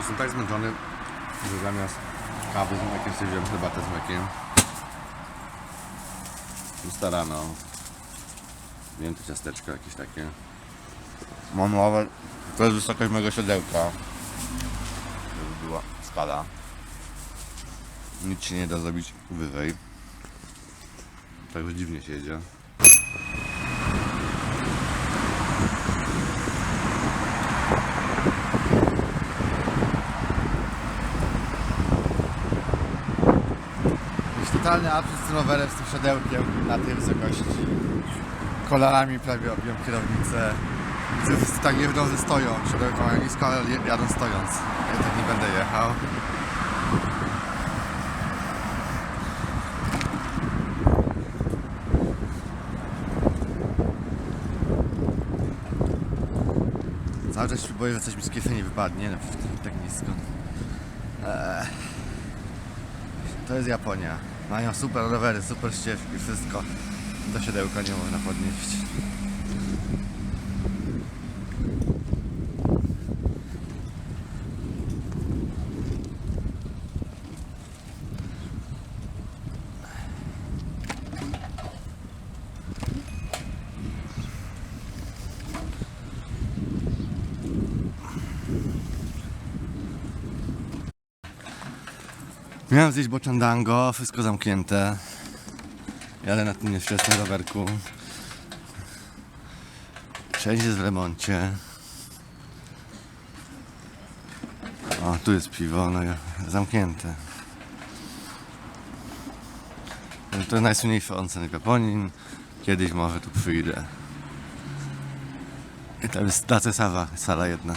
Jestem tak zmęczony, że zamiast kawy z mlekiem sobie wziąłem herbatę z mlekiem. Ustarano. Wiem to ciasteczko jakieś takie. Mam małe. To jest wysokość mojego siodełka. Żeby była skala. Nic się nie da zrobić wyżej. Także dziwnie się jedzie. Jest totalny absurd z rowerem, z tym siodełkiem na tej wysokości. Kolarami prawie obiłem kierownicę. Widzę, tak że stoją. Siodełko mają nisko, ale jadą stojąc. Ja tak nie będę jechał. Cały czas się boję, że coś mi z kieszeni wypadnie, no przecież tak nisko. Eee. To jest Japonia. Mają super rowery, super ścieżki, wszystko. Do siodełka nie można podnieść. Miałem zjeść bochandango, wszystko zamknięte. Jadę na tym nieszczęsnym rowerku. Wszędzie jest w remoncie. O, tu jest piwo, no zamknięte. To najsłynniejszy onsen w Japonii. Kiedyś może tu przyjdę. I tam jest Dace Sawa, sala jedna.